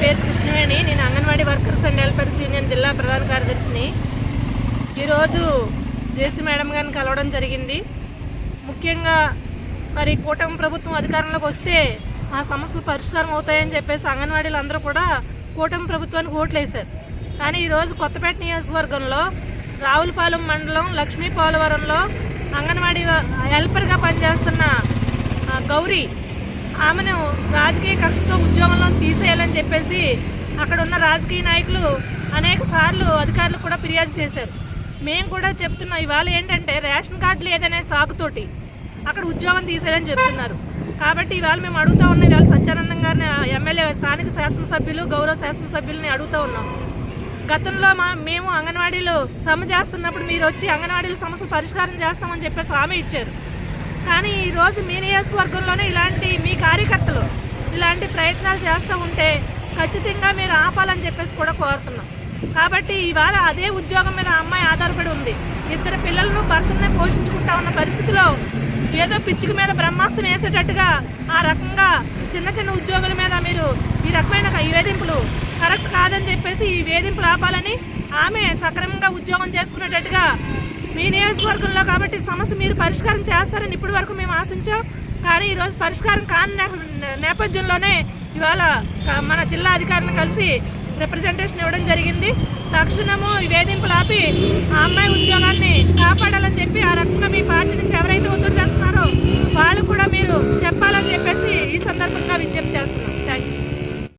పేరు కృష్ణవేణి నేను anganwadi workers and helpers union జిల్లా ప్రధాన కార్యదర్శిని. ఈరోజు జేసీ మేడం గారిని కలవడం జరిగింది. ముఖ్యంగా మరి కూటమి ప్రభుత్వం అధికారంలోకి వస్తే ఆ సమస్యలు పరిష్కారం అవుతాయని చెప్పేసి అంగన్వాడీలు అందరూ కూడా కూటమి ప్రభుత్వానికి ఓట్లు వేశారు కానీ ఈరోజు కొత్తపేట నియోజకవర్గంలో రావులపాలెం మండలం లక్ష్మీ పోలవరంలో అంగన్వాడీ హెల్పర్గా పనిచేస్తున్న గౌరీ ఆమెను రాజకీయ కక్షతో ఉద్యోగంలో తీసేయాలని చెప్పేసి అక్కడ ఉన్న రాజకీయ నాయకులు అనేక సార్లు అధికారులు కూడా ఫిర్యాదు చేశారు. మేము కూడా చెప్తున్నాం ఇవాళ ఏంటంటే రేషన్ కార్డు లేదనే సాకుతోటి అక్కడ ఉద్యోగం తీసేయాలని చెప్తున్నారు. కాబట్టి ఇవాళ మేము అడుగుతా ఉన్నాం ఇవాళ సత్యానందం గారిని ఎమ్మెల్యే స్థానిక శాసనసభ్యులు గౌరవ శాసనసభ్యులని అడుగుతూ ఉన్నాం. గతంలో మా మేము అంగన్వాడీలు సమ చేస్తున్నప్పుడు మీరు వచ్చి అంగన్వాడీల సమస్యలు పరిష్కారం చేస్తామని చెప్పేసి హామీ ఇచ్చారు. కానీ ఈరోజు మీ నియోజకవర్గంలోనే ఇలాంటి మీ కార్యకర్తలు ఇలాంటి ప్రయత్నాలు చేస్తూ ఉంటే ఖచ్చితంగా మీరు ఆపాలని చెప్పేసి కూడా కోరుతున్నాం. కాబట్టి ఇవాళ అదే ఉద్యోగం మీద అమ్మాయి ఆధారపడి ఉంది. ఇద్దరు పిల్లలను భర్తనే పోషించుకుంటా ఉన్న పరిస్థితిలో ఏదో పిచ్చికి మీద బ్రహ్మాస్త్రం వేసేటట్టుగా ఆ రకంగా చిన్న చిన్న ఉద్యోగుల మీద మీరు ఈ రకమైన ఈ వేధింపులు కరెక్ట్ కాదని చెప్పేసి ఈ వేధింపులు ఆపాలని ఆమె సక్రమంగా ఉద్యోగం చేసుకునేటట్టుగా మీ నియోజకవర్గంలో కాబట్టి సమస్య మీరు పరిష్కారం చేస్తారని ఇప్పటి వరకు మేము ఆశించాం. కానీ ఈరోజు పరిష్కారం కాని నేపథ్యంలోనే ఇవాళ మన జిల్లా అధికారులను కలిసి రిప్రజెంటేషన్ ఇవ్వడం జరిగింది. తక్షణము వేధింపులు ఆపి ఆ అమ్మాయి ఉద్యోగాన్ని కాపాడాలని చెప్పి ఆ రకంగా